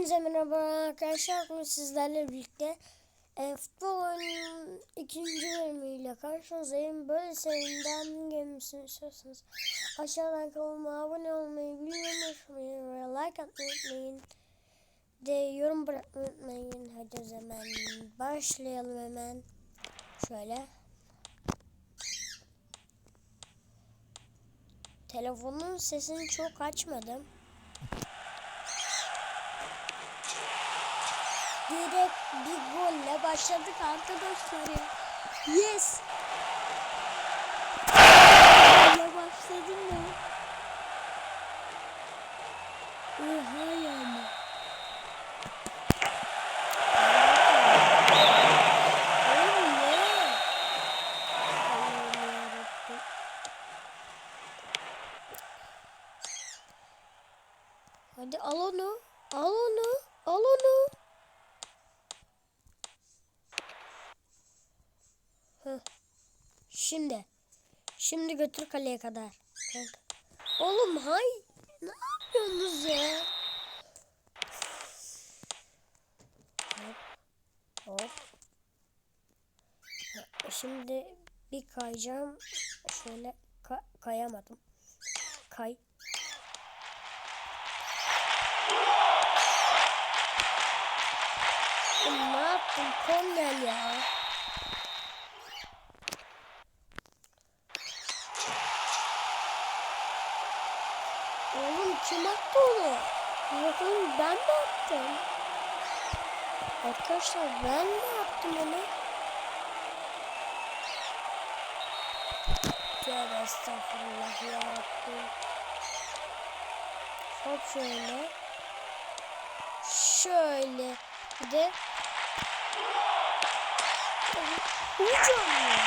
Hepinize merhaba arkadaşlar. Bugün sizlerle birlikte e, futbol oyununun ikinci bölümüyle karşınızdayım. Böyle serinden gelmesini istiyorsanız aşağıdan kanalıma abone olmayı, bildirim açmayı ve like atmayı unutmayın. De yorum bırakmayı unutmayın. Hadi o zaman başlayalım hemen. Şöyle. Telefonun sesini çok açmadım. Direkt bir golle başladık arkadaşlar. Yes. Golle başladım ya. Oha yani. Hadi al onu. Al onu. Al onu. Heh. Şimdi. Şimdi götür kaleye kadar. Kanka. Oğlum hay. Ne yapıyorsunuz ya? Hop. Hop. Şimdi bir kayacağım. Şöyle ka- kayamadım. Kay. Ne yaptın? Kornel ya. Oğlum kim attı onu? Bakalım ben mi attım? Arkadaşlar ben mi yaptım onu? Tövbe estağfurullah yarabbim. Hop şöyle. Şöyle. Bir de Hocam ya.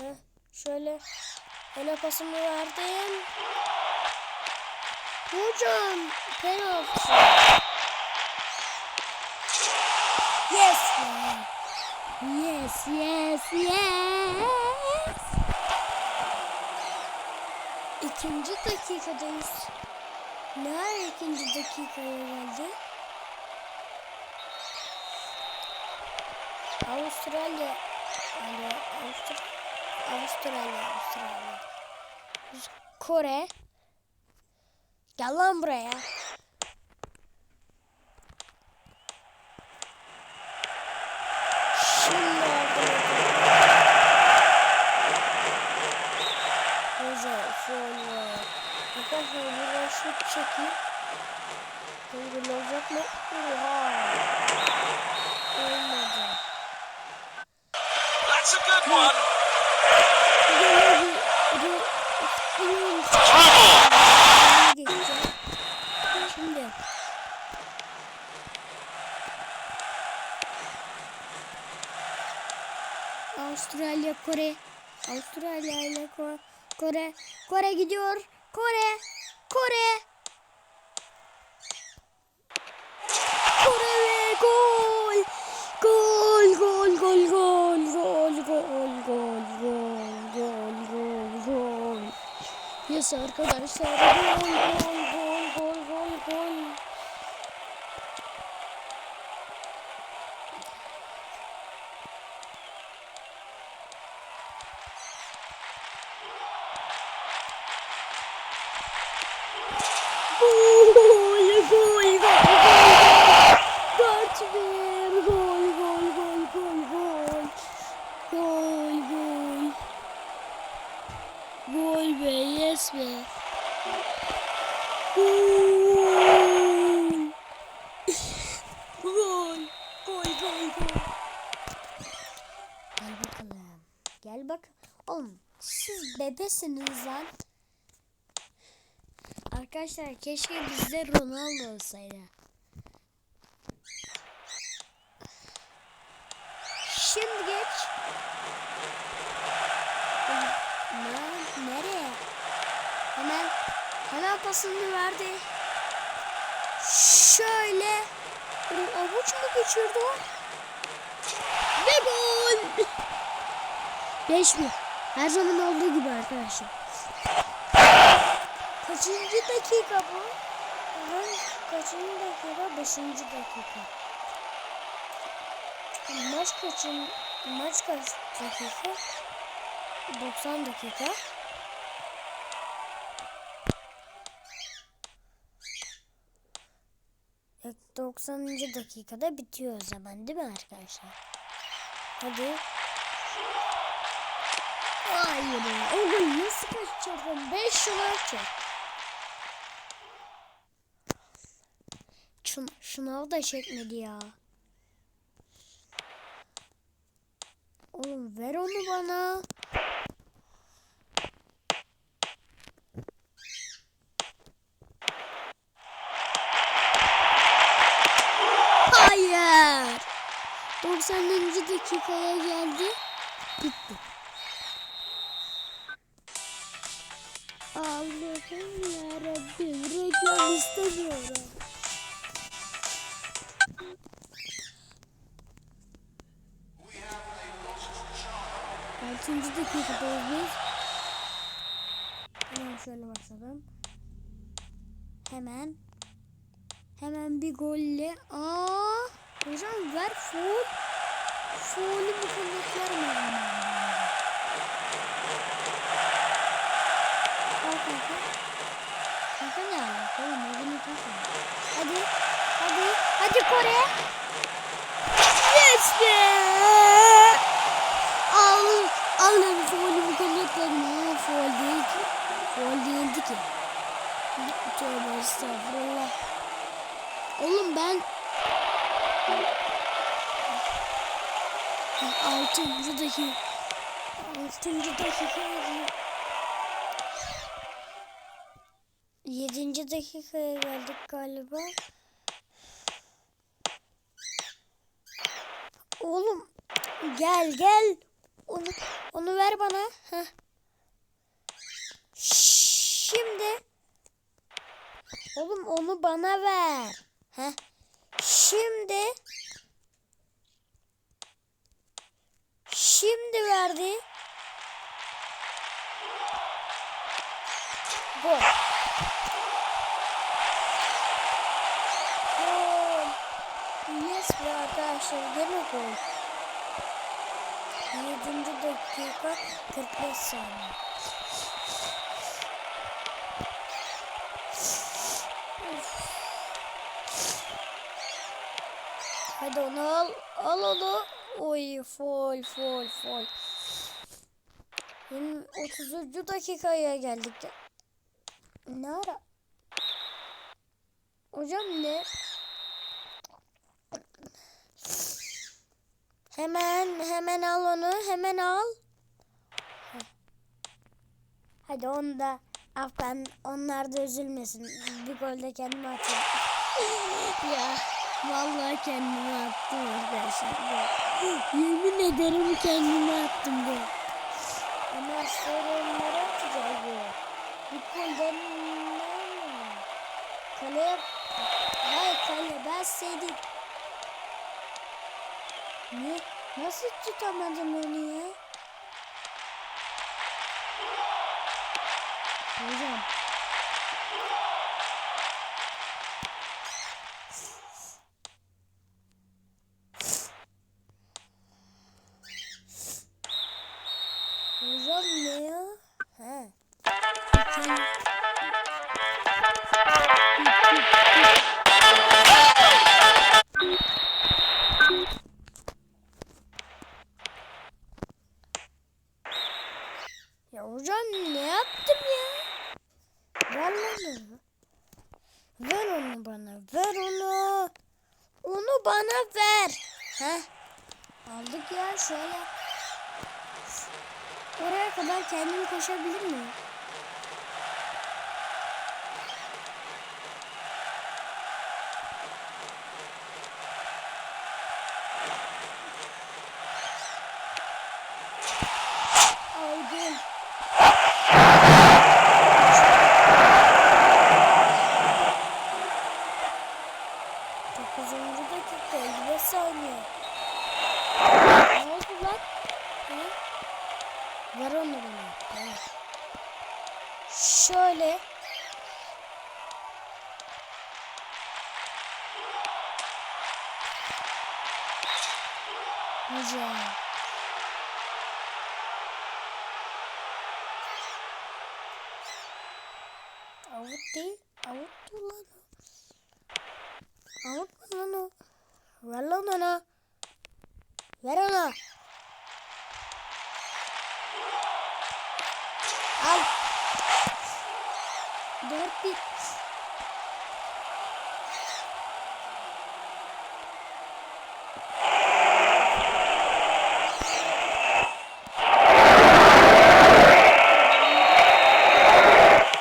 Heh, şöyle öne pasımı verdim. Hocam penaltı. Yes. Yes yes yes. İkinci dakikadayız. Nerede ikinci dakikaya geldi? Avustralya. Yani Avustra Avustralya, Avustralya. Kore. Gel lan buraya. Şimdi. Arkadaşlar buradan şut çekeyim. Böyle olacak mı? Oha. Olmadı. That's a good one. Avustralya Kore. Avustralya ile Ko- Kore. Kore gidiyor. Kore. Kore. Kore ve gol. Gol gol gol gol gol gol gol gol gol gol gol. Yes arkadaşlar gol gol gol gol Gol, gol, gol, gol. Dört bir. Gol, gol, gol, gol, gol. Gol, gol. Gol be, yes be. Gol. Gol, gol, gol, gol. Gel bakalım. Gel bak. Oğlum siz bebesiniz. Arkadaşlar keşke bizde Ronaldo olsaydı. Şimdi geç. Ne, nereye? Hemen hemen pasını verdi. Şöyle avuç mu geçirdi o? Ve gol. 5 mi? Her zaman olduğu gibi arkadaşlar. Kaçıncı dakika bu? Aha, kaçıncı dakika? Beşinci dakika. Maç kaçın? Maç kaç dakika? 90 dakika. Evet, 90. dakikada bitiyor o zaman değil mi arkadaşlar? Hadi. Hayır. Oğlum nasıl kaçacağım? 5 yıl önce. Şınav da çekmedi ya. Oğlum ver onu bana. Hayır. 90. dakikaya geldi. Bitti. Allah'ım yarabbim reklam istemiyorum. Dakikadayız biz. Hemen şöyle başlayalım. Hemen. Hemen bir golle. Aa, hocam ver full. Full'ü bu kanatlar mı? Al ne oğlum? Kanka. Hadi. Hadi. Hadi Kore. Yes be. Al. Alın full'ü bu kanatlarını. Full değil ki. Full değildi ki. Tövbe estağfurullah. Oğlum ben altıncı dakika altıncı dakika yedinci dakikaya geldik galiba. Oğlum gel gel onu onu ver bana. Heh. Şimdi Oğlum onu bana ver. Heh. Şimdi Şimdi verdi. Gol. Gol. Yes be arkadaşlar gene gol. 7. dakika 45 saniye. Hadi al. Al onu. Oy fol fol. Benim 30. dakikaya geldik. Ne ara? Hocam ne? Hemen hemen al onu. Hemen al. Hadi onu da Afgan onlar da üzülmesin. Bir gol de kendime atayım. ya vallahi kendime attım arkadaşlar. Yemin ederim kendime attım bu. Ama sonra onları atacağız bu. Bir golden ne Kaleye... Hayır kale ben senin. Ne? Nasıl tutamadım onu ya? Hocam Ne yaptım ya? Ver onu. Ver onu bana. Ver onu. Onu bana ver. Heh. Aldık ya şöyle. Oraya kadar kendim koşabilir miyim? Aldım. Dokuzuncu dakika 55 saniye. Ne oldu lan? Hı? Ver onu bana. Ver. Şöyle. Hocam. Avut değil. Avut değil lan o. Avut lan o? Ver lan ona. Ver ona. Al. Dört bir.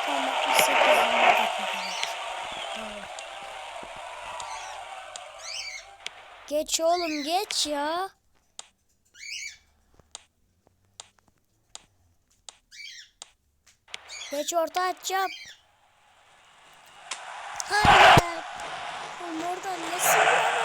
Tamam, 68. dakikadayız. Tamam. Geç oğlum geç ya. Geç orta açacağım. Hayır. Oğlum oradan nasıl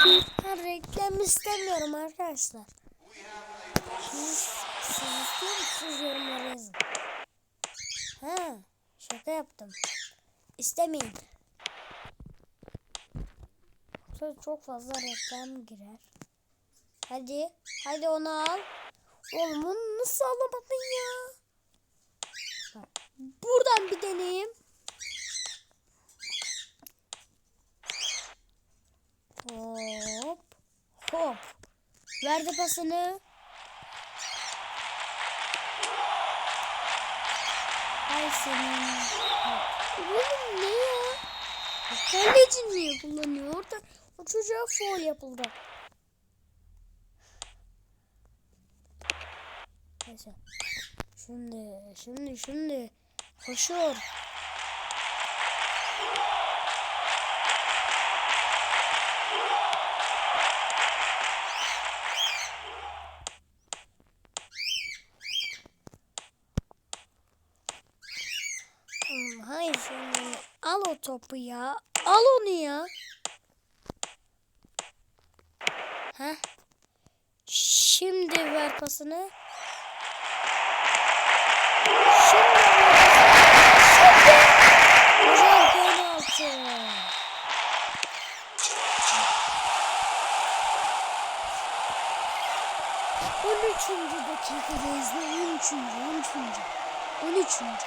Ha, reklam istemiyorum arkadaşlar. Siz, siz istiyor musunuz yorumlara yazın. Ha, şaka yaptım. İstemeyin. Yoksa çok fazla reklam girer. Hadi, hadi onu al. Oğlum onu nasıl alamadın ya? Buradan bir deneyeyim. Hop. Hop. Verdi pasını. Ay senin. Oğlum ne ya? Kaleci niye kullanıyor? Orada o çocuğa foul yapıldı. Neyse. Şimdi, şimdi, şimdi. Koşuyor. Hmm, Hayır şimdi. Al o topu ya. Al onu ya. Heh. Şimdi ver pasını. Şimdi. Hocam penaltı. On üçüncü dakikadayız. On üçüncü, on üçüncü. On üçüncü.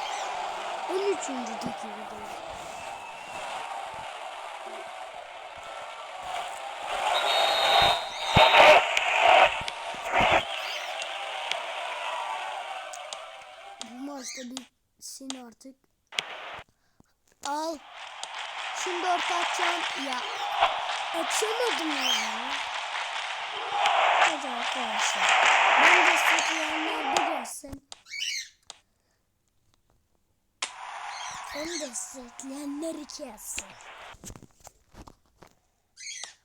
On üçüncü dakikadayız. Bu maçta bitsin artık. Al. Orta açacağım. Ya. Açamadım ya. Hadi arkadaşlar. Ben destekleyenler bir görsün. Beni destekleyenler iki yazsın.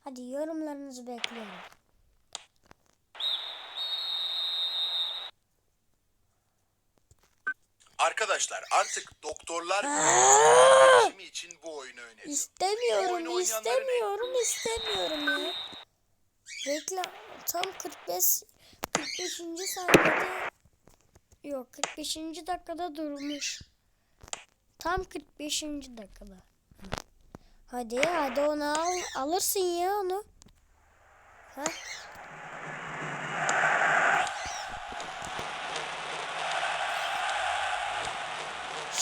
Hadi yorumlarınızı bekliyorum. Arkadaşlar artık doktorlar Aa! işimi için bu oyunu öneriyor. Oyunu İstemiyorum, oynayanların istemiyorum, istemiyorum ya. Reklam tam 45 45. saniyede yok 45. dakikada durmuş. Tam 45. dakikada. Hadi hadi onu al, alırsın ya onu. Ha?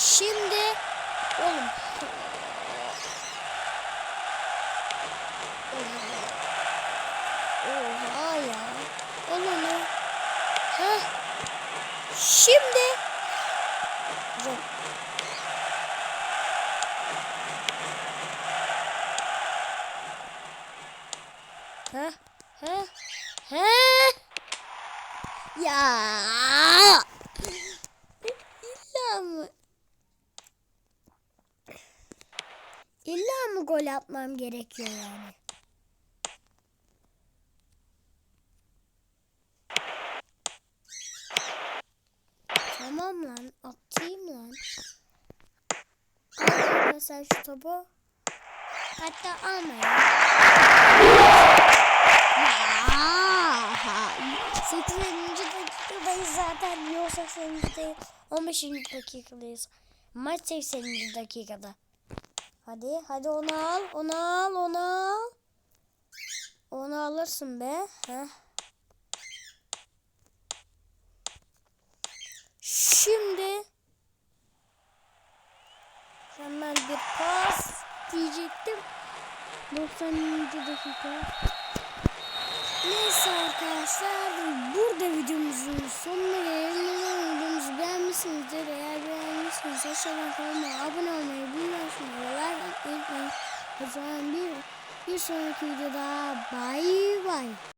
Şimdi oğlum Oha ya. Al onu. Heh. Şimdi gol atmam gerekiyor yani? Tamam lan atayım lan. Al sen şu topu. Hatta alma ya. Ya. 80. dakikadayız zaten. Yok 80. değil. 15. dakikadayız. Maç 80. dakikada. Hadi hadi onu al. Onu al. Onu al. Onu alırsın be. Heh. Şimdi hemen bir pas diyecektim. 90. dakika. Neyse arkadaşlar burada videomuzun sonuna gelelim. Umarım videomuzu beğenmişsinizdir. Eğer beğenmişseniz aşağıdan kanalıma abone olmayı, bundan sonra like atmayı unutmayın. O zaman bir, bir sonraki videoda bay bay.